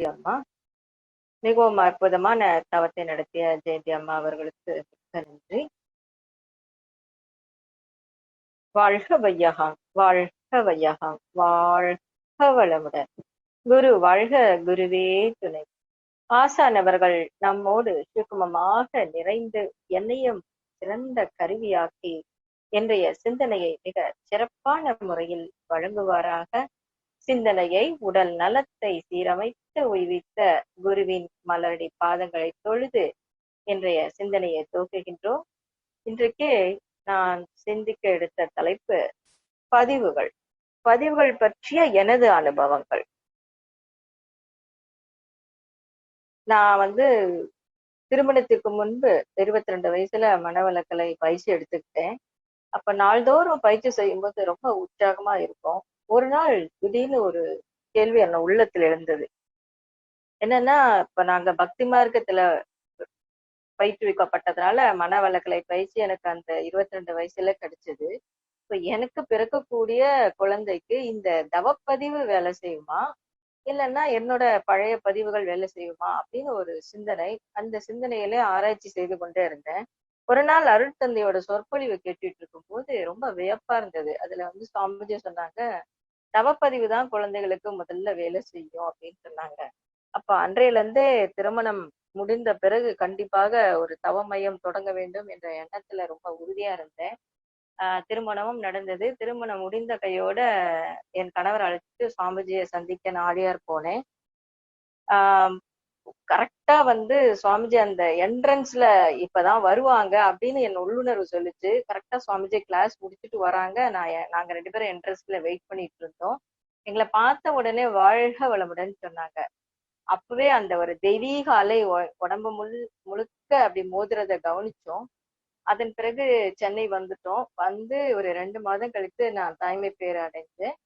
ஜெயந்தி அம்மா. மிகவும் அற்புதமான தவத்தை நடத்திய ஜெயந்தி அம்மா அவர்களுக்கு மிக்க நன்றி. வாழ்க வையகாம் வாழ்க வையகாம் வாழ்க வளமுடன். குரு வாழ்க குருவே துணை. ஆசானவர்கள் நம்மோடு சுக்குமமாக நிறைந்து என்னையும் சிறந்த கருவியாக்கி இன்றைய சிந்தனையை மிக சிறப்பான முறையில் வழங்குவாராக. சிந்தனையை உடல் நலத்தை சீரமைத்து உய்வித்த குருவின் மலரடி பாதங்களை தொழுது இன்றைய சிந்தனையை துவக்குகின்றோம். இன்றைக்கு நான் சிந்திக்க எடுத்த தலைப்பு பதிவுகள். பதிவுகள் பற்றிய எனது அனுபவங்கள். நான் வந்து திருமணத்திற்கு முன்பு இருபத்தி ரெண்டு வயசுல மனவளக்கலை பயிற்சி எடுத்துக்கிட்டேன். அப்ப நாள்தோறும் பயிற்சி செய்யும்போது ரொம்ப உற்சாகமா இருக்கும். ஒரு நாள் திடீர்னு ஒரு கேள்வி என்ன உள்ளத்துல எழுந்தது. என்னன்னா இப்ப நாங்க பக்தி மார்க்கத்துல பயிற்றுவிக்கப்பட்டதுனால மன வளக்கலை பயிற்சி எனக்கு அந்த இருபத்தி ரெண்டு வயசுல கிடைச்சது. இப்ப எனக்கு பிறக்கக்கூடிய குழந்தைக்கு இந்த தவப்பதிவு வேலை செய்யுமா? இல்லைன்னா என்னோட பழைய பதிவுகள் வேலை செய்யுமா? அப்படின்னு ஒரு சிந்தனை அந்த சிந்தனையில ஆராய்ச்சி செய்து கொண்டே இருந்தேன். ஒரு நாள் அருட்தந்தையோட சொற்பொழிவு கேட்டுட்டு இருக்கும் போது ரொம்ப வியப்பா இருந்தது. அதுல வந்து சுவாமிஜி சொன்னாங்க தவப்பதிவு தான் குழந்தைகளுக்கு முதல்ல வேலை செய்யும் அப்படின்னு சொன்னாங்க. அப்ப அன்றையில இருந்தே திருமணம் முடிந்த பிறகு கண்டிப்பாக ஒரு தவ மையம் தொடங்க வேண்டும் என்ற எண்ணத்துல ரொம்ப உறுதியா இருந்தேன். ஆஹ் திருமணமும் நடந்தது. திருமணம் முடிந்த கையோட என் கணவர் அழைச்சிட்டு சுவாமிஜியை சந்திக்க நாடியார் போனேன். ஆஹ் கரெக்டா வந்து சுவாமிஜி அந்த என்ட்ரன்ஸ்ல இப்பதான் வருவாங்க அப்படின்னு என் உள்ளுணர்வு சொல்லிச்சு. கரெக்டா சுவாமிஜி கிளாஸ் முடிச்சுட்டு வராங்க. நான் நாங்க ரெண்டு பேரும் என்ட்ரன்ஸ்ல வெயிட் பண்ணிட்டு இருந்தோம். எங்களை பார்த்த உடனே வாழ்க வளமுடன் சொன்னாங்க. அப்பவே அந்த ஒரு தெய்வீக அலை உடம்பு முழு முழுக்க அப்படி மோதுறத கவனிச்சோம். அதன் பிறகு சென்னை வந்துட்டோம். வந்து ஒரு ரெண்டு மாதம் கழித்து நான் தாய்மை பேர் அடைஞ்சேன்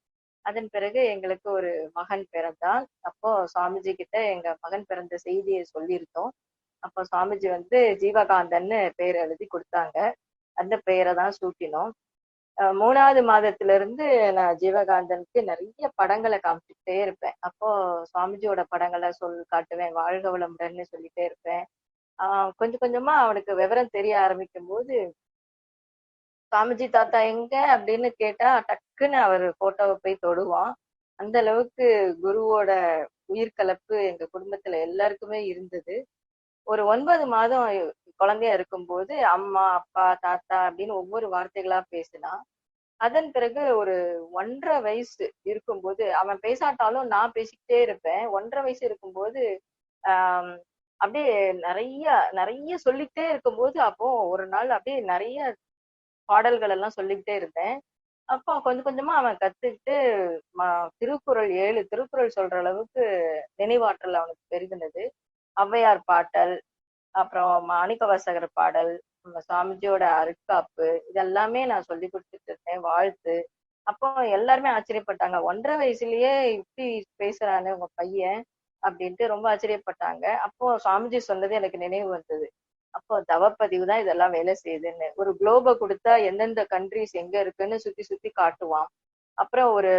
அதன் பிறகு எங்களுக்கு ஒரு மகன் பிறந்தான் அப்போ சுவாமிஜி கிட்ட எங்க மகன் பிறந்த செய்தியை சொல்லியிருந்தோம். அப்போ சுவாமிஜி வந்து ஜீவகாந்தன்னு பெயர் எழுதி கொடுத்தாங்க. அந்த பெயரை தான் சூட்டினோம். மூணாவது மாதத்துல இருந்து நான் ஜீவகாந்தனுக்கு நிறைய படங்களை காமிச்சுக்கிட்டே இருப்பேன். அப்போ சுவாமிஜியோட படங்களை சொல் காட்டுவேன் வாழ்க வளமுடன்னு சொல்லிட்டே இருப்பேன். ஆஹ் கொஞ்சம் கொஞ்சமா அவனுக்கு விவரம் தெரிய ஆரம்பிக்கும் போது சாமிஜி தாத்தா எங்க அப்படின்னு கேட்டா டக்குன்னு அவர் போட்டோவை போய் தொடுவான். அந்த அளவுக்கு குருவோட உயிர்கலப்பு எங்க குடும்பத்துல எல்லாருக்குமே இருந்தது. ஒரு ஒன்பது மாதம் குழந்தையா இருக்கும்போது அம்மா அப்பா தாத்தா அப்படின்னு ஒவ்வொரு வார்த்தைகளா பேசினான். அதன் பிறகு ஒரு ஒன்றரை வயசு இருக்கும்போது அவன் பேசாட்டாலும் நான் பேசிக்கிட்டே இருப்பேன். ஒன்றரை வயசு இருக்கும்போது ஆஹ் அப்படியே நிறைய நிறைய சொல்லிக்கிட்டே இருக்கும்போது அப்போ ஒரு நாள் அப்படியே நிறைய பாடல்கள் எல்லாம் சொல்லிக்கிட்டே இருந்தேன். அப்போ கொஞ்சம் கொஞ்சமா அவன் கத்துக்கிட்டு திருக்குறள் ஏழு திருக்குறள் சொல்ற அளவுக்கு நினைவாற்றல் அவனுக்கு பெருகினது. ஔவையார் பாட்டல் அப்புறம் மாணிக்கவாசகர் பாடல் சுவாமிஜியோட அருட்காப்பு இதெல்லாமே நான் சொல்லி கொடுத்துட்டு இருந்தேன் வாழ்த்து. அப்போ எல்லாருமே ஆச்சரியப்பட்டாங்க. ஒன்றரை வயசுலயே இப்படி பேசுறானு உங்க பையன் அப்படின்ட்டு ரொம்ப ஆச்சரியப்பட்டாங்க. அப்போ சுவாமிஜி சொன்னது எனக்கு நினைவு வந்தது. அப்போ தவப்பதிவு தான் இதெல்லாம் வேலை செய்யுதுன்னு. ஒரு குளோபை கொடுத்தா எந்தெந்த கண்ட்ரிஸ் எங்க இருக்குன்னு சுத்தி சுத்தி காட்டுவான். அப்புறம் ஒரு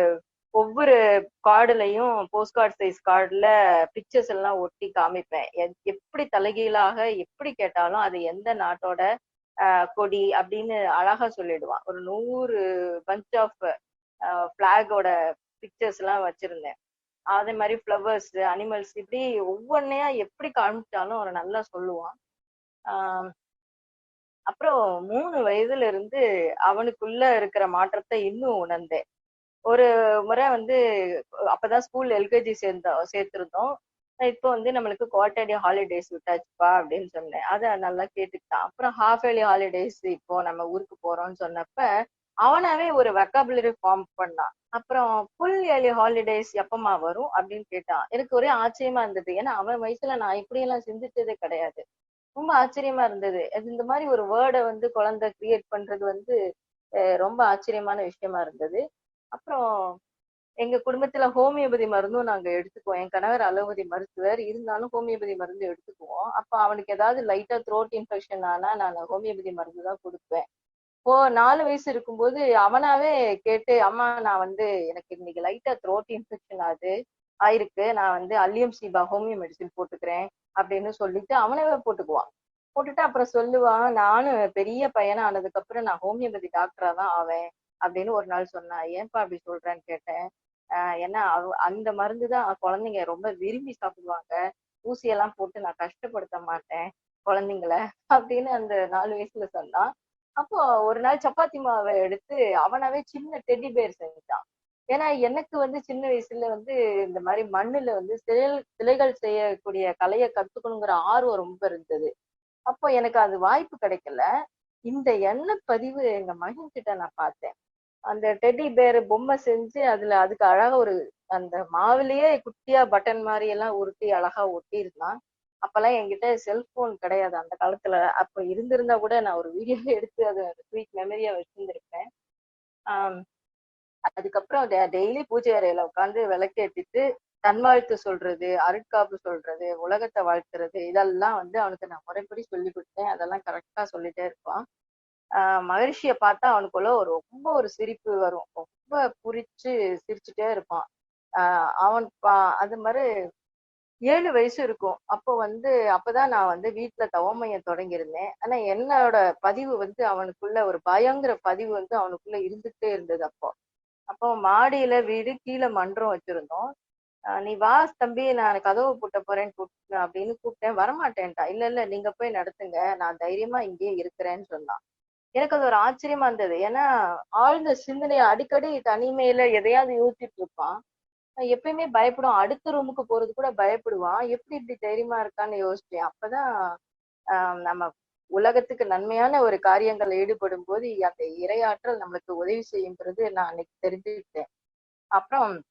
ஒவ்வொரு கார்டுலையும் போஸ்ட் கார்டு சைஸ் கார்டுல பிக்சர்ஸ் எல்லாம் ஒட்டி காமிப்பேன். எப்படி தலைகீழாக எப்படி கேட்டாலும் அது எந்த நாட்டோட கொடி அப்படின்னு அழகா சொல்லிடுவான். ஒரு நூறு பஞ்ச் ஆஃப் ஃப்ளாகோட பிக்சர்ஸ் எல்லாம் வச்சிருந்தேன். அதே மாதிரி ஃப்ளவர்ஸ் அனிமல்ஸ் இப்படி ஒவ்வொன்னையா எப்படி காமிச்சாலும் அவரை நல்லா சொல்லுவான். அப்புறம் மூணு வயதுல இருந்து அவனுக்குள்ள இருக்கிற மாற்றத்தை இன்னும் உணர்ந்தேன். ஒரு முறை வந்து அப்பதான் ஸ்கூல் எல்கேஜி சேர்ந்தோம் சேர்த்திருந்தோம். இப்போ வந்து நம்மளுக்கு குவார்டர்லி ஹாலிடேஸ் விட்டாச்சுப்பா அப்படின்னு சொன்னேன். அதை நல்லா கேட்டுக்கிட்டான். அப்புறம் ஹாஃப் இயர்லி ஹாலிடேஸ் இப்போ நம்ம ஊருக்கு போறோம்னு சொன்னப்ப அவனாவே ஒரு வெக்காபுலரி ஃபார்ம் பண்ணான். அப்புறம் ஃபுல் இயர்லி ஹாலிடேஸ் எப்பமா வரும் அப்படின்னு கேட்டான். எனக்கு ஒரே ஆச்சரியமா இருந்தது. ஏன்னா அவன் வயசுல நான் இப்படியெல்லாம் சிந்திச்சதே கிடையாது. ரொம்ப ஆச்சரியமா இருந்தது. அது இந்த மாதிரி ஒரு வேர்டை வந்து குழந்தை கிரியேட் பண்றது வந்து ரொம்ப ஆச்சரியமான விஷயமா இருந்தது. அப்புறம் எங்க குடும்பத்துல ஹோமியோபதி மருந்தும் நாங்க எடுத்துக்குவோம். என் கணவர் அலோபதி மருத்துவர். இருந்தாலும் ஹோமியோபதி மருந்து எடுத்துக்குவோம். அப்ப அவனுக்கு ஏதாவது லைட்டா த்ரோட் இன்ஃபெக்ஷன் ஆனா நான் ஹோமியோபதி மருந்து தான் கொடுப்பேன். இப்போ நாலு வயசு இருக்கும்போது அவனாவே கேட்டு அம்மா நான் வந்து எனக்கு இன்னைக்கு லைட்டா த்ரோட் இன்ஃபெக்ஷன் ஆகுது. ஆயிருக்கு. நான் வந்து அல்லியம் சீபா ஹோமியோ மெடிசின் போட்டுக்கிறேன் அப்படின்னு சொல்லிட்டு அவனவே போட்டுக்குவான். போட்டுட்டு அப்புறம் சொல்லுவான் நானும் பெரிய பையனா ஆனதுக்கு அப்புறம் நான் ஹோமியோபதி டாக்டரா தான் ஆவேன் அப்படின்னு ஒரு நாள் சொன்னா ஏன்பா அப்படி சொல்றேன்னு கேட்டேன். ஆஹ் ஏன்னா அவ- அந்த மருந்து தான் குழந்தைங்க ரொம்ப விரும்பி சாப்பிடுவாங்க. ஊசியெல்லாம் போட்டு நான் கஷ்டப்படுத்த மாட்டேன் குழந்தைங்கள அப்படின்னு அந்த நாலு வயசுல சொன்னான். அப்போ ஒரு நாள் சப்பாத்தி மாவை எடுத்து அவனாவே சின்ன டெடி பேர் செஞ்சான். ஏன்னா எனக்கு வந்து சின்ன வயசுல வந்து இந்த மாதிரி மண்ணுல வந்து சிலை சிலைகள் செய்யக்கூடிய கலையை கத்துக்கணுங்கிற ஆர்வம் ரொம்ப இருந்தது. அப்போ எனக்கு அது வாய்ப்பு கிடைக்கல. இந்த எண்ணெய் பதிவு எங்க மகன் கிட்ட நான் பார்த்தேன். அந்த டெடி பேர் பொம்மை செஞ்சு அதுல அதுக்கு அழகா ஒரு அந்த மாவுலயே குட்டியா பட்டன் மாதிரி எல்லாம் உருட்டி அழகா ஒட்டி இருந்தான் அப்பெல்லாம் என்கிட்ட செல்போன் கிடையாது. அந்த காலத்துல அப்ப இருந்திருந்தா கூட நான் ஒரு வீடியோ எடுத்து அதை ஸ்வீட் மெமரியா வச்சிருந்திருப்பேன். ஆஹ் அதுக்கப்புறம் டெய்லி பூஜை அறையில உட்காந்து விளக்கேற்றிட்டு தன்வாழ்த்து சொல்றது அருட்காப்பு சொல்றது உலகத்தை வாழ்த்துறது இதெல்லாம் வந்து அவனுக்கு நான் முறைப்படி சொல்லி கொடுத்தேன். அதெல்லாம் கரெக்டா சொல்லிட்டே இருப்பான். ஆஹ் மகிழ்ச்சியை பார்த்தா அவனுக்குள்ள ஒரு ரொம்ப ஒரு சிரிப்பு வரும். ரொம்ப புரிச்சு சிரிச்சுட்டே இருப்பான். ஆஹ் அவன் பா- அது மாதிரி ஏழு வயசு இருக்கும். அப்போ வந்து அப்பதான் நான் வந்து வீட்டுல தவமையம் தொடங்கியிருந்தேன். ஆனா என்னோட பதிவு வந்து அவனுக்குள்ள ஒரு பயங்கர பதிவு வந்து அவனுக்குள்ள இருந்துட்டே இருந்தது அப்போ. அப்போ மாடியில வீடு கீழே மன்றம் வச்சிருந்தோம். நீ வா தம்பி நான் கதவை பூட்ட போறேன்னு கூப்பிட்டு அப்படின்னு கூப்பிட்டேன். வரமாட்டேன்ட்டா இல்ல இல்ல நீங்க போய் நடத்துங்க. நான் தைரியமா இங்கேயே இருக்கிறேன்னு சொன்னான். எனக்கு அது ஒரு ஆச்சரியமா இருந்தது. ஏன்னா ஆழ்ந்த சிந்தனையை அடிக்கடி தனிமையில எதையாவது யோசிச்சுட்டு இருப்பான். எப்பயுமே பயப்படும். அடுத்த ரூமுக்கு போறது கூட பயப்படுவான். எப்படி இப்படி தைரியமா இருக்கான்னு யோசிச்சேன் அப்பதான் ஆஹ் நம்ம உலகத்துக்கு நன்மையான ஒரு காரியங்கள் ஈடுபடும் போது அந்த இரையாற்றல் நம்மளுக்கு உதவி செய்யுங்கிறது நான் அன்னைக்கு தெரிஞ்சுக்கிட்டேன். அப்புறம்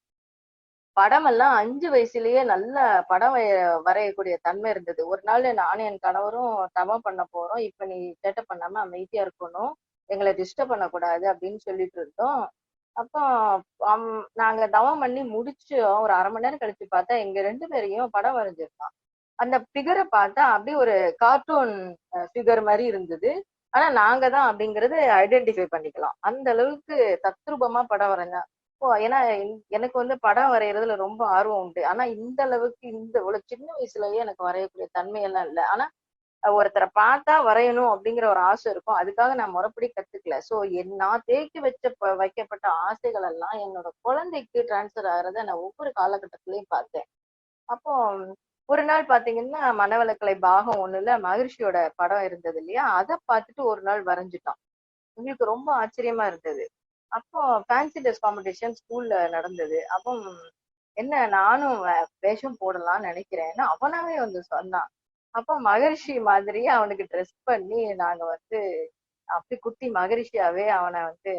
படமெல்லாம் அஞ்சு வயசுலயே நல்ல படம் வரைய- வரையக்கூடிய தன்மை இருந்தது. ஒரு நாள் நானும் என் கணவரும் தவம் பண்ண போறோம். இப்ப நீ சேட்டை பண்ணாம அமைதியா இருக்கணும். எங்களை டிஸ்டர்ப் பண்ணக்கூடாது அப்படின்னு சொல்லிட்டு இருந்தோம். அப்போ அம், நாங்க தவம் பண்ணி முடிச்சு ஒரு அரை மணி நேரம் கழிச்சு பார்த்தா எங்க ரெண்டு பேரையும் படம் வரைஞ்சிருந்தான். அந்த ஃபிகரை பார்த்தா அப்படியே ஒரு கார்ட்டூன் ஃபிகர் மாதிரி இருந்தது. ஆனா நாங்க தான் அப்படிங்கறது ஐடென்டிஃபை பண்ணிக்கலாம். அந்த அளவுக்கு தத்ரூபமா படம் வரைஞ்சேன் ஓ ஏன்னா எனக்கு வந்து படம் வரைகிறதுல ரொம்ப ஆர்வம் உண்டு. ஆனா இந்த அளவுக்கு இந்த இவ்வளவு சின்ன வயசுலயே எனக்கு வரையக்கூடிய தன்மையெல்லாம் இல்லை. ஆனா ஒருத்தரை பார்த்தா வரையணும் அப்படிங்கிற ஒரு ஆசை இருக்கும். அதுக்காக நான் முறைப்படி கத்துக்கல. சோ என் நான் தேக்கி வச்ச ப- வைக்கப்பட்ட ஆசைகள் எல்லாம் என்னோட குழந்தைக்கு டிரான்ஸ்ஃபர் ஆகிறத நான் ஒவ்வொரு காலகட்டத்திலயும் பார்த்தேன். அப்போ ஒரு நாள் பாத்தீங்கன்னா மனவளக்கலை பாகம் ஒண்ணுல மகரிஷியோட படம் இருந்தது இல்லையா? அதை பார்த்துட்டு ஒரு நாள் வரைஞ்சிட்டான். எங்களுக்கு ரொம்ப ஆச்சரியமா இருந்தது. அப்போ ஃபேன்சி ட்ரெஸ் காம்படிஷன் ஸ்கூல்ல நடந்தது. அப்போ என்ன நானும் வேஷம் போடலாம்னு நினைக்கிறேன்னு அவனாவே வந்து சொன்னான். அப்போ மகரிஷி மாதிரியே அவனுக்கு ட்ரெஸ் பண்ணி நாங்க வந்து அப்படி குட்டி மகரிஷியாவே அவனை வந்து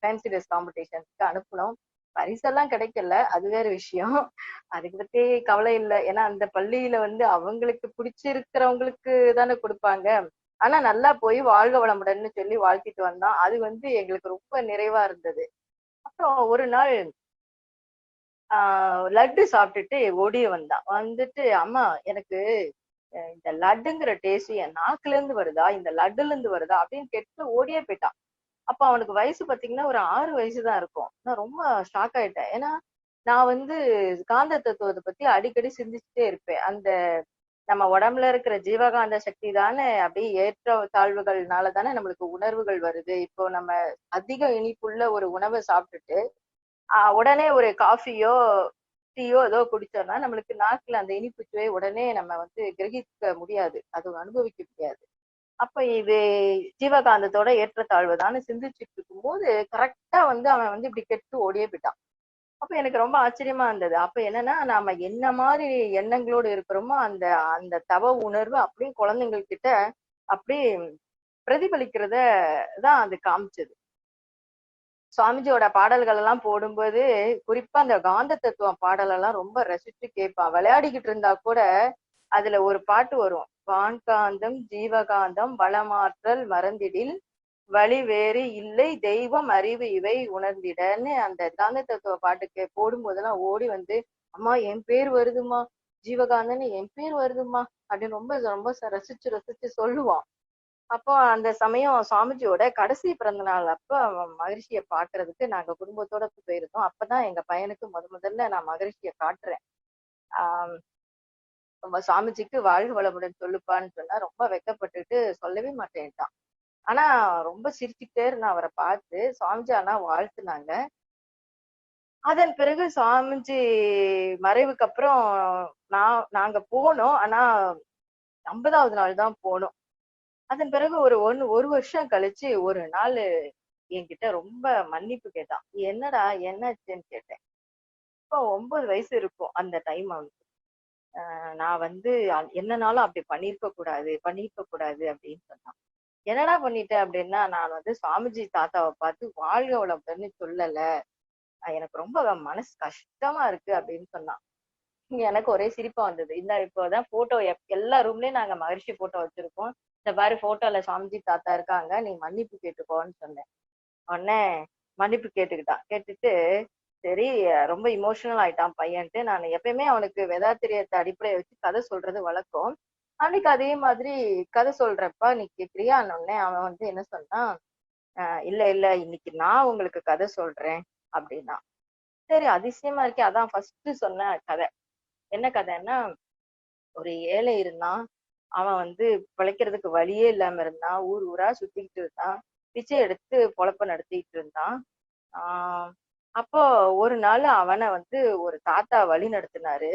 ஃபேன்சி ட்ரெஸ் காம்படிஷனுக்கு அனுப்பினோம். பரிசெல்லாம் கிடைக்கல. அது வேற விஷயம். அதுக்கு பத்தி கவலை இல்லை. ஏன்னா அந்த பள்ளியில வந்து அவங்களுக்கு பிடிச்சிருக்கிறவங்களுக்கு தானே கொடுப்பாங்க. ஆனா நல்லா போய் வாழ்க வளமுடன்னு சொல்லி வாழ்த்திட்டு வந்தான். அது வந்து எங்களுக்கு ரொம்ப நிறைவா இருந்தது. அப்புறம் ஒரு நாள் ஆஹ் லட்டு சாப்பிட்டுட்டு ஓடிய வந்தான். வந்துட்டு அம்மா எனக்கு இந்த லட்டுங்கிற டேஸ்ட் என் நாக்குல இருந்து வருதா? இந்த லட்டுல இருந்து வருதா? அப்படின்னு கேட்டு ஓடியே போயிட்டான். அப்ப அவனுக்கு வயசு பாத்தீங்கன்னா ஒரு ஆறு வயசு தான் இருக்கும். நான் ரொம்ப ஷாக் ஆயிட்டேன். ஏன்னா நான் வந்து காந்த தத்துவத்தை பத்தி அடிக்கடி சிந்திச்சுட்டே இருப்பேன். அந்த நம்ம உடம்புல இருக்கிற ஜீவகாந்த சக்தி தானே அப்படியே ஏற்ற தாழ்வுகள்னால தானே நம்மளுக்கு உணர்வுகள் வருது. இப்போ நம்ம அதிக இனிப்புள்ள ஒரு உணவை சாப்பிட்டுட்டு ஆஹ் உடனே ஒரு காஃபியோ டீயோ ஏதோ குடிச்சோம்னா நம்மளுக்கு நாக்குல அந்த இனிப்பு சுவை உடனே நம்ம வந்து கிரகிக்க முடியாது. அது அனுபவிக்க முடியாது. அப்ப இது ஜீவகாந்தத்தோட ஏற்றத்தாழ்வுதான் சிந்திச்சுட்டு இருக்கும்போது கரெக்டா வந்து அவன் வந்து இப்படி கெட்டு ஓடியே போயிட்டான். அப்ப எனக்கு ரொம்ப ஆச்சரியமா இருந்தது. அப்ப என்னன்னா நாம என்ன மாதிரி எண்ணங்களோடு இருக்கிறோமோ அந்த அந்த தவ உணர்வு அப்படியே குழந்தைங்கள்கிட்ட கிட்ட அப்படியே பிரதிபலிக்கிறத தான் அது காமிச்சது. சுவாமிஜியோட பாடல்கள் எல்லாம் போடும்போது குறிப்பா அந்த காந்த தத்துவம் பாடலெல்லாம் ரொம்ப ரசிச்சு கேட்பான். விளையாடிக்கிட்டு இருந்தா கூட அதுல ஒரு பாட்டு வரும். வான்காந்தம் ஜீவகாந்தம் வளமாற்றல் மறந்திடில் வழி வேறு இல்லை தெய்வம் அறிவு இவை உணர்ந்திடன்னு அந்த காந்த தத்துவ பாட்டுக்கு போடும்போதெல்லாம் ஓடி வந்து அம்மா என் பேர் வருதுமா ஜீவகாந்தன்னு என் பேர் வருதுமா அப்படின்னு ரொம்ப ரொம்ப ரசிச்சு ரசிச்சு சொல்லுவான். அப்போ அந்த சமயம் சுவாமிஜியோட கடைசி பிறந்த நாள் அப்ப மகிழ்ச்சியை பாக்குறதுக்கு நாங்க குடும்பத்தோட போயிருந்தோம். அப்பதான் எங்க பையனுக்கு முத முதல்ல நான் மகிழ்ச்சியை காட்டுறேன். ஆஹ் நம்ம சுவாமிஜிக்கு வாழ்க வளமுடன் சொல்லுப்பான்னு சொன்னா ரொம்ப வெக்கப்பட்டுட்டு சொல்லவே மாட்டேன்ட்டான். ஆனா ரொம்ப சிரிச்சுக்கிட்டே இருந்தான் அவரை பார்த்து. சுவாமிஜி ஆனா வாழ்த்துனாங்க. அதன் பிறகு சுவாமிஜி மறைவுக்கு அப்புறம் நான் நாங்க போனோம். ஆனா ஐம்பதாவது நாள் தான் போனோம். அதன் பிறகு ஒரு ஒன்னு ஒரு வருஷம் கழிச்சு ஒரு நாள் என்கிட்ட ரொம்ப மன்னிப்பு கேட்டான். என்னடா என்னாச்சுன்னு கேட்டேன். இப்போ ஒன்பது வயசு இருக்கும் அந்த டைம் அவனுக்கு நான் வந்து என்னனாலும் அப்படி பண்ணிருக்க கூடாது பண்ணிருக்க கூடாது அப்படின்னு சொன்னான். என்னடா பண்ணிட்டேன் அப்படின்னா நான் வந்து சுவாமிஜி தாத்தாவை பார்த்து வாழ்க வளமுடன்னு சொல்லல. எனக்கு ரொம்ப மனசு கஷ்டமா இருக்கு அப்படின்னு சொன்னான். எனக்கு ஒரே சிரிப்பா வந்தது. இந்த இப்போதான் போட்டோ எல்லா ரூம்லயும் நாங்க மகிழ்ச்சி போட்டோ வச்சிருக்கோம். இந்த மாதிரி போட்டோல சுவாமிஜி தாத்தா இருக்காங்க நீ மன்னிப்பு கேட்டுக்கோன்னு சொன்னேன். உடனே மன்னிப்பு கேட்டுக்கிட்டான். கேட்டுட்டு சரி ரொம்ப இமோஷனல் ஆயிட்டான் பையன்ட்டு. நான் எப்பயுமே அவனுக்கு வேதாத்திரியத்தை அடிப்படையை வச்சு கதை சொல்றது வழக்கம். அன்னைக்கு அதே மாதிரி கதை சொல்றப்ப நீ கேக்குறியா உடனே அவன் வந்து என்ன சொன்னான் "ஆஹ் இல்ல இல்ல இன்னைக்கு நான் உங்களுக்கு கதை சொல்றேன் அப்படின்னா சரி அதிசயமா இருக்கே அதான் ஃபர்ஸ்ட் சொன்ன கதை. என்ன கதைன்னா ஒரு ஏழை இருந்தான். அவன் வந்து பிழைக்கிறதுக்கு வழியே இல்லாம இருந்தான். ஊர் ஊரா சுத்திக்கிட்டு இருந்தான். பிச்சை எடுத்து பொழப்ப நடத்திக்கிட்டு இருந்தான். ஆஹ் அப்போ ஒரு நாள் அவனை வந்து ஒரு தாத்தா வழி நடத்தினாரு.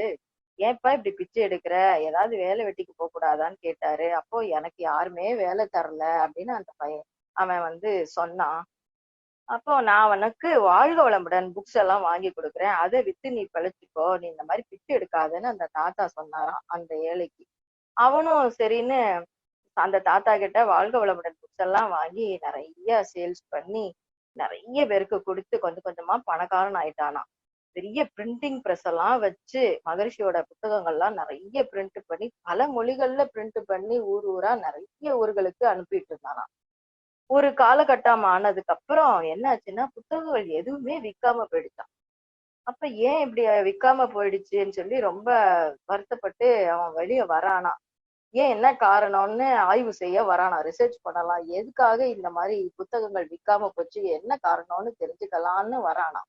ஏன்பா இப்படி பிச்சை எடுக்கிற? ஏதாவது வேலை வெட்டிக்கு போக கூடாதான்னு கேட்டாரு. அப்போ எனக்கு யாருமே வேலை தரல அப்படின்னு அந்த பையன் அவன் வந்து சொன்னான். அப்போ நான் அவனுக்கு வாழ்க வளமுடன் புக்ஸ் எல்லாம் வாங்கி கொடுக்குறேன். அதை வித்து நீ பிழைச்சிக்கோ. நீ இந்த மாதிரி பிச்சை எடுக்காதன்னு அந்த தாத்தா சொன்னாராம் அந்த ஏழைக்கு. அவனும் சரின்னு அந்த தாத்தா கிட்ட வாழ்க வளமுடன் புக்ஸ் எல்லாம் வாங்கி நிறைய சேல்ஸ் பண்ணி நிறைய பேருக்கு கொடுத்து கொஞ்சம் கொஞ்சமா பணக்காரன் ஆயிட்டானா பெரிய பிரிண்டிங் ப்ரெஸ் எல்லாம் வச்சு மகரிஷியோட புத்தகங்கள்லாம் நிறைய பிரிண்ட் பண்ணி பல மொழிகள்ல பிரிண்ட் பண்ணி ஊர் ஊரா நிறைய ஊர்களுக்கு அனுப்பிட்டு இருந்தானாம். ஒரு காலகட்டம் ஆனதுக்கு அப்புறம் என்ன ஆச்சுன்னா புத்தகங்கள் எதுவுமே விற்காம போயிடுச்சான் அப்ப ஏன் இப்படி விற்காம போயிடுச்சுன்னு சொல்லி ரொம்ப வருத்தப்பட்டு அவன் வெளியே வரானா ஏன் என்ன காரணம்னு ஆய்வு செய்ய வரானா? ரிசர்ச் பண்ணலாம். எதுக்காக இந்த மாதிரி புத்தகங்கள் விற்காம போச்சு? என்ன காரணம்னு தெரிஞ்சுக்கலாம்னு வரானா?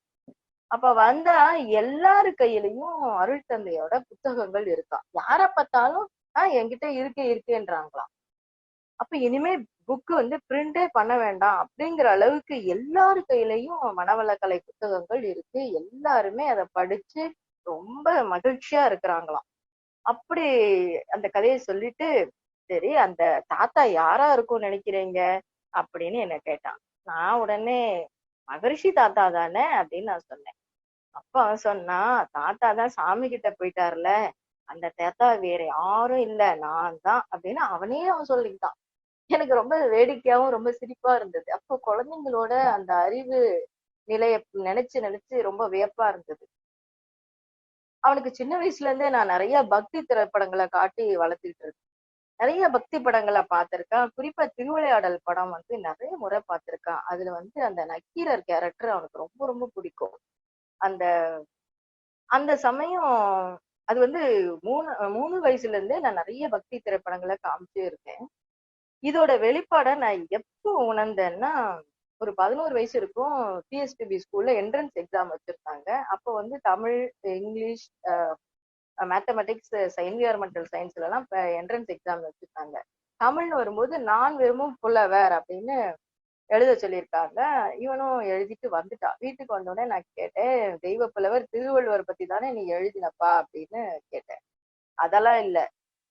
அப்ப வந்தா எல்லாரு கையிலயும் அருள் தந்தையோட புத்தகங்கள் இருக்கா? யார பார்த்தாலும் ஆஹ் என்கிட்ட இருக்கே இருக்கேன்றாங்களாம். அப்ப இனிமே புக் வந்து பிரிண்டே பண்ண வேண்டாம் அப்படிங்கிற அளவுக்கு எல்லாரு கையிலயும் மனவளக்கலை புத்தகங்கள் இருக்கு. எல்லாருமே அதை படிச்சு ரொம்ப மகிழ்ச்சியா இருக்கிறாங்களாம். அப்படி அந்த கதையை சொல்லிட்டு சரி அந்த தாத்தா யாரா இருக்கும் நினைக்கிறீங்க? அப்படின்னு என்ன கேட்டான். நான் உடனே மகரிஷி தாத்தா தானே? அப்படின்னு நான் சொன்னேன். அப்ப அவன் சொன்னா தாத்தா தான் சாமி கிட்ட போயிட்டார்ல அந்த தாத்தா வேற யாரும் இல்ல நான் தான். அப்படின்னு அவனே அவன் சொல்லிக்கிட்டான். எனக்கு ரொம்ப வேடிக்கையாவும் ரொம்ப சிரிப்பா இருந்தது. அப்போ குழந்தைங்களோட அந்த அறிவு நிலைய நினைச்சு நினைச்சு ரொம்ப வியப்பா இருந்தது. அவனுக்கு சின்ன வயசுல இருந்தே நான் நிறைய பக்தி திரைப்படங்களை காட்டி வளர்த்துட்டு இருக்கேன். நிறைய பக்தி படங்களை பார்த்திருக்கான். குறிப்பா திருவிளையாடல் படம் வந்து நிறைய முறை பார்த்திருக்கான். அதுல வந்து அந்த நக்கீரர் கேரக்டர் அவனுக்கு ரொம்ப ரொம்ப பிடிக்கும். அந்த அந்த சமயம் அது வந்து மூணு மூணு வயசுல இருந்தே நான் நிறைய பக்தி திரைப்படங்களை காமிச்சே இருக்கேன் இதோட வெளிப்பாட நான் எப்போ உணர்ந்தேன்னா ஒரு பதினோரு வயசு இருக்கும். பிஎஸ்டிபி ஸ்கூல்ல என்ட்ரன்ஸ் எக்ஸாம் வச்சிருந்தாங்க. அப்போ வந்து தமிழ் இங்கிலீஷ் மேத்தமெட்டிக்ஸ் என்விரான்மெண்டல் சயின்ஸ்ல எல்லாம் என்ட்ரன்ஸ் எக்ஸாம் வச்சிருந்தாங்க. தமிழ்னு வரும்போது நான் விரும்பும் புலவர் அப்படின்னு எழுத சொல்லியிருக்காங்க. இவனும் எழுதிட்டு வந்துட்டான் வீட்டுக்கு வந்தோடனே நான் கேட்டேன் தெய்வ புலவர் திருவள்ளுவர் பத்தி தானே நீ எழுதினப்பா அப்படின்னு கேட்டேன். அதெல்லாம் இல்லை.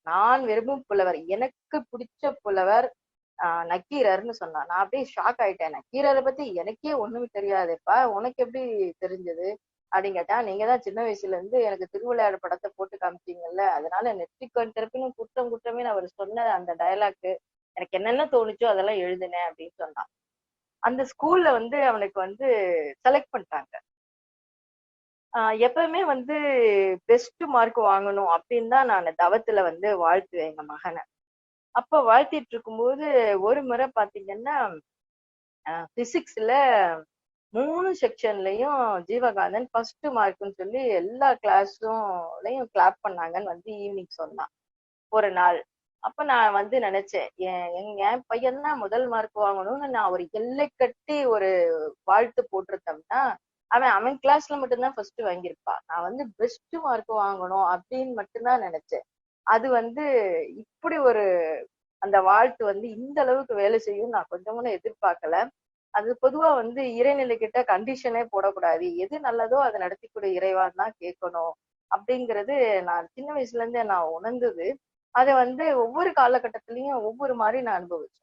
நான் விரும்பும் புலவர் எனக்கு பிடிச்ச புலவர் நக்கீரர்னு சொன்னான். நான் அப்படியே ஷாக் ஆயிட்டேன். நக்கீரரை பத்தி எனக்கே ஒண்ணுமே தெரியாதுப்பா. உனக்கு எப்படி தெரிஞ்சது? அப்படின்னு கேட்டா நீங்க தான் சின்ன வயசுல இருந்து எனக்கு திருவிளையாடு படத்தை போட்டு காமிச்சீங்கல்ல அதனால நெற்றிக்கண் திறப்பினும் குற்றம் குற்றமே அவர் சொன்ன அந்த டயலாக்கு எனக்கு என்னென்ன தோணுச்சோ அதெல்லாம் எழுதினேன் அப்படின்னு சொன்னான். அந்த ஸ்கூல்ல வந்து அவனுக்கு வந்து செலக்ட் பண்ணிட்டாங்க. ஆஹ் எப்பவுமே வந்து பெஸ்ட் மார்க் வாங்கணும் அப்படின்னு தான் நான் தவத்துல வந்து வாழ்த்துவேன் எங்க மகனை. அப்ப வாழ்த்திட்டு இருக்கும்போது ஒரு முறை பாத்தீங்கன்னா பிசிக்ஸ்ல மூணு செக்ஷன்லயும் ஜீவகாந்தன் ஃபர்ஸ்ட் மார்க்னு சொல்லி எல்லா கிளாஸும் கிளாப் பண்ணாங்கன்னு வந்து ஈவினிங் சொன்னான். ஒரு நாள். அப்ப நான் வந்து நினைச்சேன் என் என் என் பையன் தான் முதல் மார்க் வாங்கணும்னு நான் ஒரு எல்லை கட்டி ஒரு வாழ்த்து போட்டிருந்தோம்னா அவன் அவன் கிளாஸ்ல மட்டும்தான் ஃபர்ஸ்ட் வாங்கியிருப்பான். நான் வந்து பெஸ்ட் மார்க் வாங்கணும் அப்படின்னு மட்டும்தான் நினைச்சேன். அது வந்து இப்படி ஒரு அந்த வாழ்த்து வந்து இந்த அளவுக்கு வேலை செய்யும் நான் கொஞ்சமும் எதிர்பார்க்கல. அது பொதுவா வந்து இறைநிலை கிட்ட கண்டிஷனே போடக்கூடாது. எது நல்லதோ அதை நடத்திக்கூடிய இறைவான் தான் கேட்கணும் அப்படிங்கிறது நான் சின்ன வயசுல இருந்தே நான் உணர்ந்தது. அதை வந்து ஒவ்வொரு காலகட்டத்திலயும் ஒவ்வொரு மாதிரி நான் அனுபவிச்சேன்.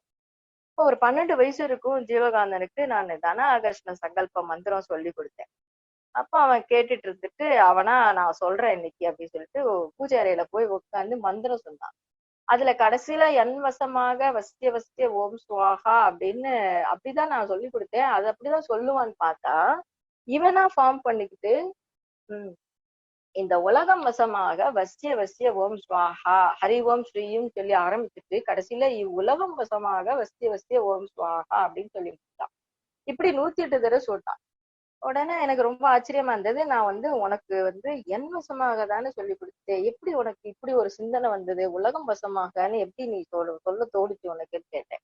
இப்போ ஒரு பன்னெண்டு வயசு இருக்கும் ஜீவகாந்தனுக்கு நான் தன ஆகர்ஷ்ண சங்கல்ப மந்திரம் சொல்லி கொடுத்தேன். அப்ப அவன் கேட்டுட்டு இருந்துட்டு அவனா நான் சொல்றேன் இன்னைக்கு அப்படின்னு சொல்லிட்டு பூஜை அறையில போய் உட்காந்து மந்திரம் சொன்னான். அதுல கடைசியில என் வசமாக வசிய வசிய ஓம் சுவாகா அப்படின்னு அப்படிதான் நான் சொல்லி கொடுத்தேன். அது அப்படிதான் சொல்லுவான்னு பார்த்தா இவனா ஃபார்ம் பண்ணிக்கிட்டு உம் இந்த உலகம் வசமாக வசிய வசிய ஓம் சுவாகா ஹரி ஓம் ஸ்ரீயும் சொல்லி ஆரம்பிச்சுட்டு கடைசியில இவ்வுலகம் வசமாக வசிய வசிய ஓம் சுவாகா அப்படின்னு சொல்லி கொடுத்தான் இப்படி நூத்தி எட்டு தடவை சொல்லிட்டான். உடனே எனக்கு ரொம்ப ஆச்சரியமா இருந்தது. நான் வந்து உனக்கு வந்து என் வசமாக தானே சொல்லி கொடுத்தேன் எப்படி உனக்கு இப்படி ஒரு சிந்தனை வந்தது? உலகம் வசமாகன்னு எப்படி நீ சொல்ல சொல்ல தோடிச்சு உனக்கு கேட்டேன்.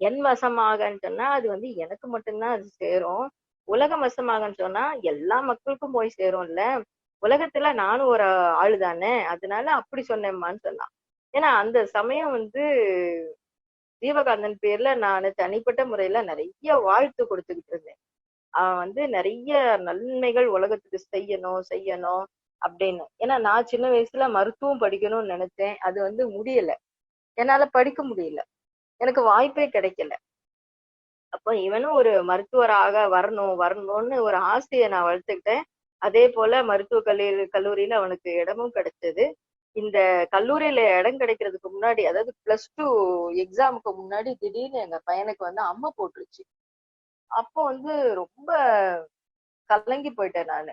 என் வசமாகன்னு சொன்னா அது வந்து எனக்கு மட்டும்தான் அது சேரும். உலகம் வசமாகன்னு சொன்னா எல்லா மக்களுக்கும் போய் சேரும்ல. உலகத்துல நானும் ஒரு ஆளு தானே அதனால அப்படி சொன்னேம்மான்னு சொன்னான். ஏன்னா அந்த சமயம் வந்து ஜீவகாந்தன் பேர்ல நான் தனிப்பட்ட முறையில நிறைய வாழ்த்து கொடுத்துக்கிட்டு இருந்தேன். அவன் வந்து நிறைய நன்மைகள் உலகத்துக்கு செய்யணும் செய்யணும் அப்படின்னு. ஏன்னா நான் சின்ன வயசுல மருத்துவம் படிக்கணும்னு நினைச்சேன். அது வந்து முடியல. என்னால படிக்க முடியல. எனக்கு வாய்ப்பே கிடைக்கல. அப்போ இவனும் ஒரு மருத்துவராக வரணும் வரணும்னு ஒரு ஆசையை நான் வளர்த்துக்கிட்டேன். அதே போல மருத்துவ கல்லூரி கல்லூரியில அவனுக்கு இடமும் கிடைச்சது. இந்த கல்லூரியில இடம் கிடைக்கிறதுக்கு முன்னாடி அதாவது பிளஸ் டூ எக்ஸாமுக்கு முன்னாடி திடீர்னு எங்க பையனுக்கு வந்து அம்மா போட்டுருச்சு. அப்போ வந்து ரொம்ப கலங்கி போயிட்டேன் நான்.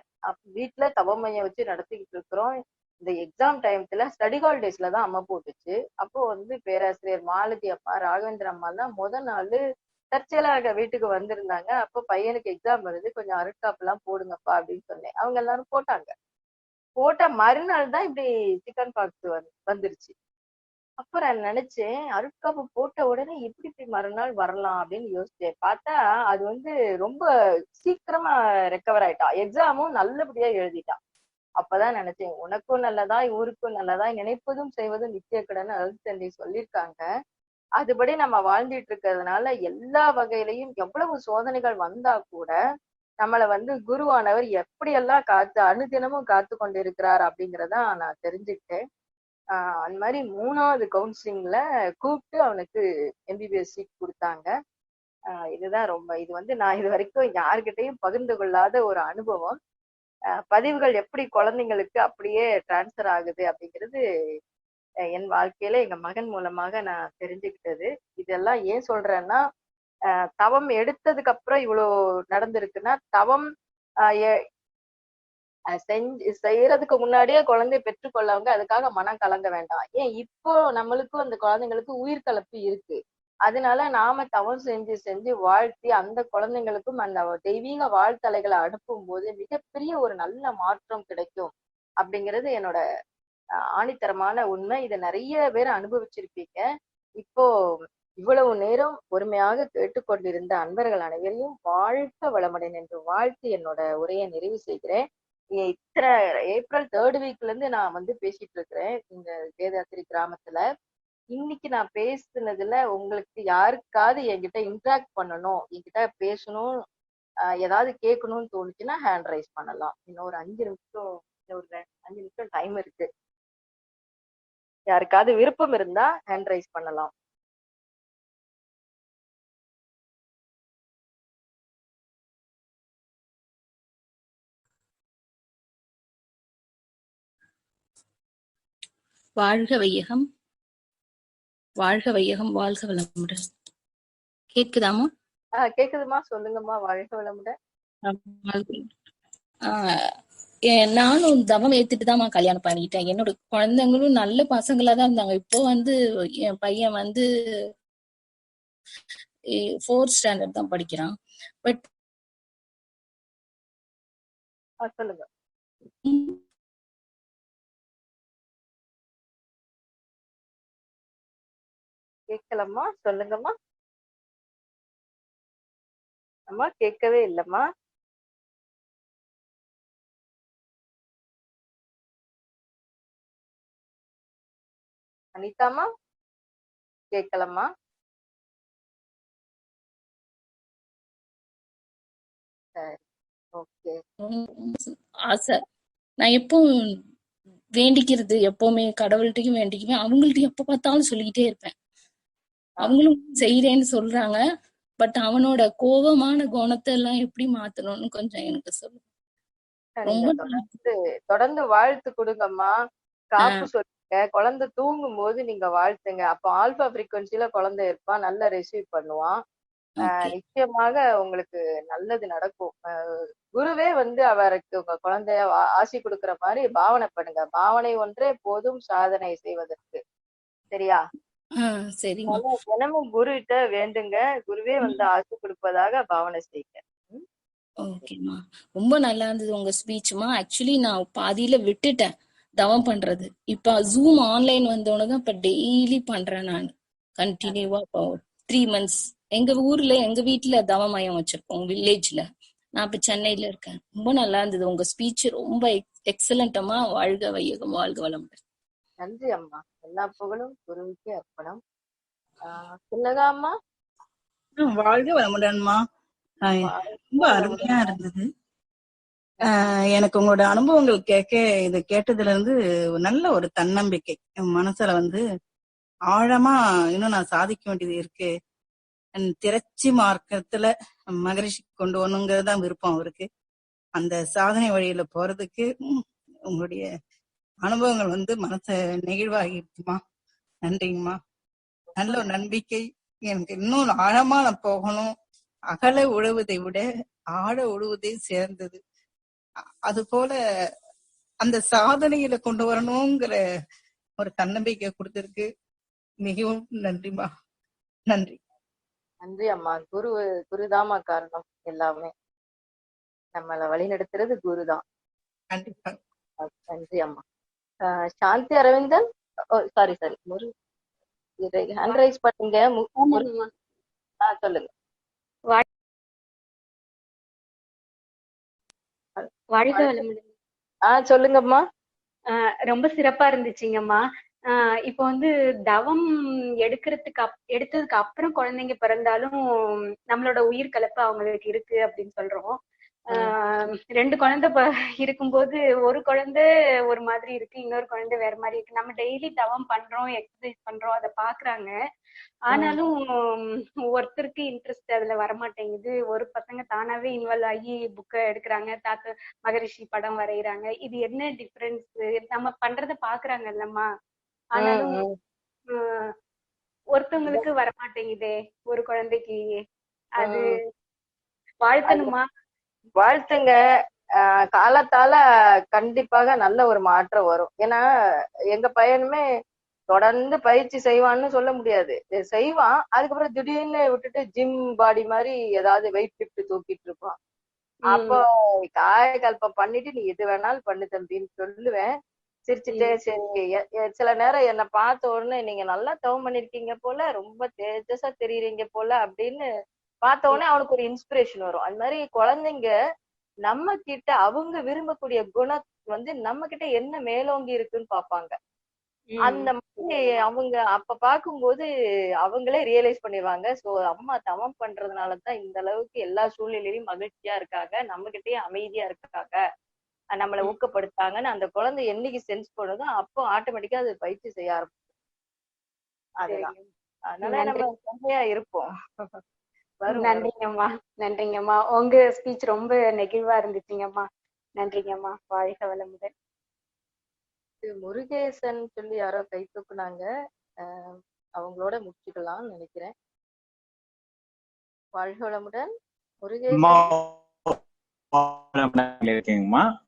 வீட்டுல தவமைய வச்சு நடத்திக்கிட்டு இருக்கிறோம். இந்த எக்ஸாம் டைம்ல ஸ்டடி ஹாலிடேஸ்ல தான் அம்மா போட்டுச்சு. அப்போ வந்து பேராசிரியர் மாலதி அம்மா ராகவேந்திர அம்மா தான் முத நாள் தற்செயலாக வீட்டுக்கு வந்திருந்தாங்க. அப்போ பையனுக்கு எக்ஸாம் வருது. கொஞ்சம் அருட்காப்பு எல்லாம் போடுங்கப்பா அப்படின்னு சொன்னேன். அவங்க எல்லாரும் போட்டாங்க. போட்ட மறுநாள் தான் இப்படி சிக்கன் பாக்ஸ் வந்துருச்சு. அப்ப நான் நினைச்சேன் அருட்காப்பு போட்ட உடனே எப்படி இப்படி மறுநாள் வரலாம் அப்படின்னு யோசிச்சேன். பார்த்தா அது வந்து ரொம்ப சீக்கிரமா ரெக்கவர் ஆயிட்டா. எக்ஸாமும் நல்லபடியா எழுதிட்டான் அப்பதான் நினைச்சேன் உனக்கும் நல்லதா ஊருக்கும் நல்லதா நினைப்பதும் செய்வதும் நித்திய கடன் அழுத்தந்தி சொல்லியிருக்காங்க. அதுபடி நம்ம வாழ்ந்துட்டு இருக்கிறதுனால எல்லா வகையிலையும் எவ்வளவு சோதனைகள் வந்தா கூட நம்மளை வந்து குருவானவர் எப்படியெல்லாம் காத்து அனுதினமும் காத்து கொண்டு இருக்கிறார் அப்படிங்கிறதான் நான் தெரிஞ்சுக்கிட்டேன். அந்த மாதிரி மூணாவது கவுன்சிலிங்ல கூப்பிட்டு அவனுக்கு எம்பிபிஎஸ் சீட் கொடுத்தாங்க. இதுதான் ரொம்ப இது வந்து நான் இது வரைக்கும் யாருக்கிட்டையும் பகிர்ந்து கொள்ளாத ஒரு அனுபவம். பதிவுகள் எப்படி குழந்தைங்களுக்கு அப்படியே டிரான்ஸ்ஃபர் ஆகுது அப்படிங்கிறது என் வாழ்க்கையில எங்க மகன் மூலமாக நான் தெரிஞ்சுக்கிட்டது. இதெல்லாம் ஏன் சொல்றேன்னா தவம் எடுத்ததுக்கு அப்புறம் இவ்வளோ நடந்திருக்குன்னா தவம் செஞ்சு செய்யறதுக்கு முன்னாடியே குழந்தைய பெற்றுக்கொள்ளவங்க அதுக்காக மனம் கலங்க வேண்டாம். ஏன் இப்போ நம்மளுக்கும் அந்த குழந்தைங்களுக்கு உயிர் கலப்பு இருக்கு. அதனால நாம தவம் செஞ்சு செஞ்சு வாழ்த்தி அந்த குழந்தைங்களுக்கும் அந்த தெய்வீக வாழ்த்தலைகளை அனுப்பும் போது மிகப்பெரிய ஒரு நல்ல மாற்றம் கிடைக்கும் அப்படிங்கிறது என்னோட ஆணித்தரமான உண்மை. இதை நிறைய பேர் அனுபவிச்சிருப்பீங்க. இப்போ இவ்வளவு நேரம் பொறுமையாக கேட்டுக்கொண்டிருந்த அன்பர்கள் அனைவரையும் வாழ்க்க வளமுடன் என்று வாழ்த்து என்னோட உரையை நிறைவு செய்கிறேன். இத்தனை ஏப்ரல் தேர்ட் வீக்ல இருந்து நான் வந்து பேசிட்டு இருக்கிறேன். இந்த வேதாத்திரி கிராமத்துல. இன்னைக்கு நான் பேசுனதுல உங்களுக்கு யாருக்காவது என்கிட்ட இன்ட்ராக்ட் பண்ணணும் என்கிட்ட பேசணும் ஏதாவது கேட்கணும்னு தோணுச்சுன்னா ஹேண்ட் ரைஸ் பண்ணலாம். இன்னும் ஒரு அஞ்சு நிமிஷம் ஒரு அஞ்சு நிமிஷம் டைம் இருக்கு. யாருக்காவது விருப்பம் இருந்தா ஹேண்ட் ரைஸ் பண்ணலாம். வாழ்க வையகம். வாழ்க வையகம் வாழ்க வளமுடன். கேக்குதாமா கேக்குதுமா சொல்லுங்கம்மா. வாழ்க வளமுடன். நானும் தவம் ஏத்துட்டு தான்மா கல்யாணம் பண்ணிக்கிட்டேன். என்னோட குழந்தைங்களும் நல்ல பசங்களா தான் இருந்தாங்க. இப்போ வந்து என் பையன் வந்து ஃபோர்த் ஸ்டாண்டர்ட் தான் படிக்கிறான். பட் சொல்லுங்க. கேட்கலம்மா? சொல்லுங்கம்மா. அம்மா கேட்கவே இல்லம்மா. அனிதாமா கேட்கலம்மா. சரி ஓகே. ஆசை. நான் எப்பவும் வேண்டிக்கிறது எப்பவுமே கடவுள்கிட்டயும் வேண்டிக்குவேன். அவங்கள்ட்ட எப்ப பார்த்தாலும் சொல்லிக்கிட்டே இருப்பேன். அவங்களும் செய்யறேன்னு சொல்றாங்க. பட் அவனோட கோபமான குணத்தை எல்லாம் எப்படி மாத்தணும்னு கொஞ்சம் எனக்கு சொல்லு. நீங்க ரொம்ப தொடர்ந்து தொடர்ந்து வாழ்த்து கொடுங்கம்மா. காப்பு சொல்லுங்க. குழந்தை தூங்கும் போது நீங்க வாழ்த்துங்க. அப்போ ஆல்பா ஃப்ரீக்வன்சில குழந்தை இருப்பான் நல்லா ரிசீவ் பண்ணுவான். நிச்சயமாக உங்களுக்கு நல்லது நடக்கும். குருவே வந்து அவருக்கு உங்க குழந்தைய ஆசி கொடுக்கிற மாதிரி பாவனை பண்ணுங்க. பாவனை ஒன்றே போதும் சாதனை செய்வதற்கு. சரியா? அதனால தினமும் குருகிட்ட வேண்டுங்க. குருவே வந்து ஆசி கொடுப்பதாக பாவனை செய்யுங்க. ஓகேம்மா. ரொம்ப நல்லா இருந்தது உங்க ஸ்பீச்மா ஆக்சுவலி நான் பாதியில விட்டுட்டேன் தவம் பண்றது. இப்ப ஜூம் ஆன்லைன் வந்தோடனே இப்ப டெய்லி பண்றேன் நான். கண்டினியூவா இப்போ த்ரீ மந்த்ஸ் எங்க ஊர்ல எங்க வீட்டுல தவமயம் வச்சிருக்கோம். வில்லேஜ்ல நான் இப்ப சென்னையில இருக்கேன். ரொம்ப நல்லா இருந்தது. உங்க ஸ்பீச் ரொம்ப எக்ஸலண்டமா வாழ்க வையகம் வாழ்க வளமுடன். நன்றி அம்மா. எல்லா புகழும் குருவுக்கே அர்ப்பணம். ஆஹ் சின்னதா அம்மா. ஆ, வாழ்க வளமுடன்மா ரொம்ப அருமையா இருந்தது. எனக்கு உங்களோட அனுபவங்கள் கேட்க இது கேட்டதுல இருந்து நல்ல ஒரு தன்னம்பிக்கை. மனசுல வந்து ஆழமா இன்னும் நான் சாதிக்க வேண்டியது இருக்கு. திரட்சி மார்க்கத்துல மகரிஷி கொண்டு வரணுங்கிறது தான் விருப்பம் அவருக்கு. அந்த சாதனை வழியில போறதுக்கு உங்களுடைய அனுபவங்கள் வந்து மனசை நெகிழ்வாகிடுச்சுமா? நன்றிங்கம்மா. நல்ல ஒரு நம்பிக்கை. எனக்கு இன்னும் ஆழமா நான் போகணும். அகல உழுவதை விட ஆழ உழுவதே சேர்ந்தது அது போல அந்த சாதனையில கொண்டு வரணுங்கிற ஒரு தன்னம்பிக்கை கொடுத்திருக்கு. மிகவும் நன்றிமா நன்றி. நன்றி அம்மா. குரு குருதாம்மா காரணம் எல்லாமே. நம்மள வழிநடத்துறது குருதான். கண்டிப்பா. நன்றி அம்மா. சாந்தி அரவிந்தன் சாரி சாரி முரு ஹேண்ட் ரைஸ் பண்ணீங்க சொல்லுங்க. வாழ்க வளமுடன். ஆ சொல்லுங்கம்மா. ஆஹ் ரொம்ப சிறப்பா இருந்துச்சுங்கம்மா. ஆஹ் இப்போ வந்து தவம் எடுக்கிறதுக்கு அப் எடுத்ததுக்கு அப்புறம் குழந்தைங்க பிறந்தாலும் நம்மளோட உயிர் கலப்பு அவங்களுக்கு இருக்கு அப்படின்னு சொல்றோம். ஆஹ் ரெண்டு குழந்தை இருக்கும்போது ஒரு குழந்தை ஒரு மாதிரி இருக்கு இன்னொரு குழந்தை வேற மாதிரி இருக்கு. நம்ம டெய்லி தவம் பண்றோம் எக்ஸசைஸ் பண்றோம் அதை பாக்குறாங்க. ஆனாலும் ஒருத்தருக்கு இன்ட்ரெஸ்ட் அதுல வரமாட்டேங்குது. ஒரு பசங்க தானாவே இன்வால்வ் ஆகி புக்கை எடுக்கிறாங்க தாத்த மகரிஷி படம் வரைகிறாங்க இது என்ன டிஃபரன்ஸ் நம்ம பண்றத பாக்குறாங்க இல்லம்மா. ஆனாலும் ஒருத்தவங்களுக்கு வரமாட்டேங்குதே ஒரு குழந்தைக்கு. அது வாழ்த்தணுமா? வாழ்த்துங்க. ஆஹ் காலத்தால கண்டிப்பாக நல்ல ஒரு மாற்றம் வரும். ஏன்னா எங்க பையனுமே தொடர்ந்து பயிற்சி செய்வான்னு சொல்ல முடியாது. செய்வான். அதுக்கப்புறம் திடீர்னு விட்டுட்டு ஜிம் பாடி மாதிரி ஏதாவது வெயிட் லிஃப்ட் தூக்கிட்டு இருப்பான். அப்போ காயகல்பம் பண்ணிட்டு நீ எது வேணாலும் பண்ணு தம்பின்னு சொல்லுவேன். சிரிச்சுட்டே சரி சில நேரம் என்னை பார்த்த உடனே நீங்க நல்லா தவம் பண்ணிருக்கீங்க போல ரொம்ப தேஜஸா தெரியுறீங்க போல அப்படின்னு பார்த்த உடனே அவனுக்கு ஒரு இன்ஸ்பிரேஷன் வரும். அது மாதிரி குழந்தைங்க நம்ம கிட்ட அவங்க விரும்பக்கூடிய குணம் வந்து நம்ம கிட்ட என்ன மேலோங்கி இருக்குன்னு பாப்பாங்க அந்த மாதிரி அவங்க அப்ப பாக்கும்போது அவங்களே ரியலைஸ் பண்ணிடுவாங்க. சோ அம்மா தவம் பண்றதுனாலதான் இந்த அளவுக்கு எல்லா சூழ்நிலையிலும் மகிழ்ச்சியா இருக்காங்க. நம்ம கிட்டயே அமைதியா இருக்காங்க. நம்மளை ஊக்கப்படுத்தாங்கன்னு அந்த குழந்தை என்னைக்கு சென்ஸ் பண்ணுதோ அப்போ ஆட்டோமேட்டிக்கா அது பயிற்சி செய்ய ஆரம்பிக்கும். அதுதான். அதனால நம்ம இருப்போம். நன்றிங்கம்மா நன்றிங்கம்மா. உங்க ஸ்பீச் ரொம்ப நெகிழ்வா இருந்துச்சுங்கம்மா. நன்றிங்கம்மா. வாழ்க வளமுடன் முருகேசன் சொல்லி யாரோ கை தூக்குனாங்க. அஹ் அவங்களோட முடிச்சுக்கலாம்னு நினைக்கிறேன். வாழ்க வளமுடன் அம்மா முருகேசன் இருக்கீங்கம்மா.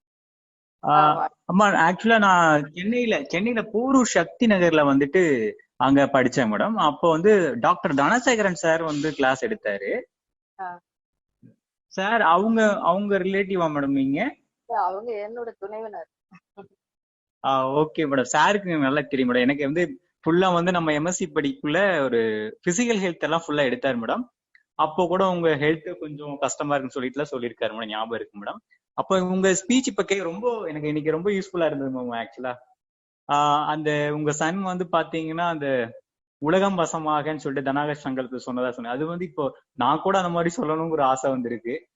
ஆஹ் அம்மா ஆக்சுவலா நான் சென்னையில சென்னையில போரூர் சக்தி நகர்ல வந்துட்டு அங்க படிச்சேன் மேடம் அப்போ வந்து டாக்டர் தனசேகரன் சார் வந்து கிளாஸ் எடுத்தாரு. சார் அவங்க அவங்க ரிலேட்டிவா மேடம் நீங்க? அவங்க என்னோட துணைவினர். ஓகே மேடம் சாருக்கு நல்லா தெரியும் மேடம் எனக்கு வந்து ஃபுல்லா வந்து நம்ம எம்எஸ்சி படிப்புல ஒரு பிசிக்கல் ஹெல்த் எல்லாம் ஃபுல்லா எடுத்தாரு மேடம் அப்போ கூட உங்க ஹெல்த் கொஞ்சம் கஷ்டமா இருக்குன்னு சொல்லிட்டுலாம் சொல்லியிருக்காரு மேடம் ஞாபகம் இருக்கு மேடம் அப்போ உங்க ஸ்பீச் இப்ப கே ரொம்ப எனக்கு இன்னைக்கு ரொம்ப யூஸ்ஃபுல்லா இருந்தது மேம் ஆக்சுவலா அந்த உங்க சன் வந்து பாத்தீங்கன்னா அந்த உலகம் வசமாகன்னு சொல்லிட்டு தனாக சங்கல்ப சொன்னதா சொன்னேன். அது வந்து இப்போ நான் கூட அந்த மாதிரி சொல்லணுங்கிற ஆசை வந்திருக்கு.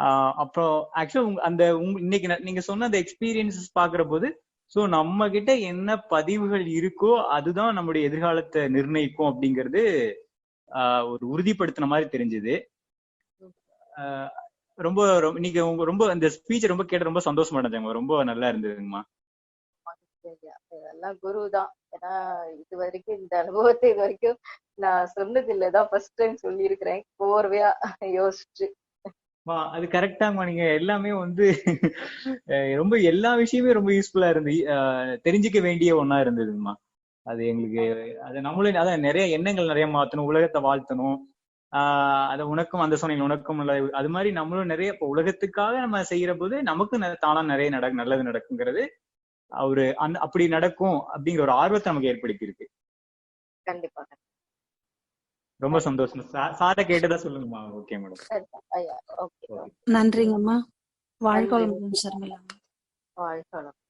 ஆஹ் அப்புறம் ஆக்சுவலா அந்த இன்னைக்கு நான் நீங்க சொன்ன அந்த எக்ஸ்பீரியன்சஸ் பாக்குற போது சோ நம்ம கிட்ட என்ன பதிவுகள் இருக்கோ அதுதான் நம்முடைய எதிர்காலத்தை நிர்ணயிக்கும் அப்படிங்கிறது ஆஹ் ஒரு உறுதிப்படுத்தின மாதிரி தெரிஞ்சது. ரொம்ப ரொம்ப- நீங்க உங்க ரொம்ப இந்த ஸ்பீச் ரொம்ப கேட்ட ரொம்ப சந்தோஷமா இருந்தேங்க ரொம்ப நல்லா இருந்ததுங்கம்மா. இதெல்லாம் குரு தான். ஏன்னா இது வரைக்கும் இந்த அனுபவத்தை இது வரைக்கும் நான் சொன்னது இல்லதான் ஃபர்ஸ்ட் டைம் சொல்லியிருக்கிறேன். கோர்வையா யோசிச்சு. மா, அது கரெக்டாமா நீங்க எல்லாமே வந்து ரொம்ப எல்லா விஷயமே ரொம்ப யூஸ்ஃபுல்லா இருந்து தெரிஞ்சுக்க வேண்டிய ஒன்னா இருந்ததுமா. அது எங்களுக்கு அது நம்மளும் அதான் நிறைய எண்ணங்கள் நிறைய மாத்தணும். உலகத்தை வாழ்த்தணும். ஆஹ் அது உனக்கும் அந்த சொன்ன உனக்கும் நல்ல அது மாதிரி நம்மளும் நிறைய இப்போ உலகத்துக்காக நம்ம செய்யற போது நமக்கும் தானா நிறைய நட நல்லது நடக்குங்கிறது ஒரு அந்த அப்படி நடக்கும் அப்படிங்கிற ஒரு ஆர்வத்தை நமக்கு ஏற்படுத்தி இருக்கு கண்டிப்பா. ரொம்ப சந்தோஷம். சாரை கேட்டதா சொல்லுங்கம்மா. ஓகே மேடம் கண்டிப்பா. ஐயா. ஓகே. நன்றிங்கம்மா. வாழ்க நன்றி. வளமுடன் சர்மிளா வாழ்க்கணும்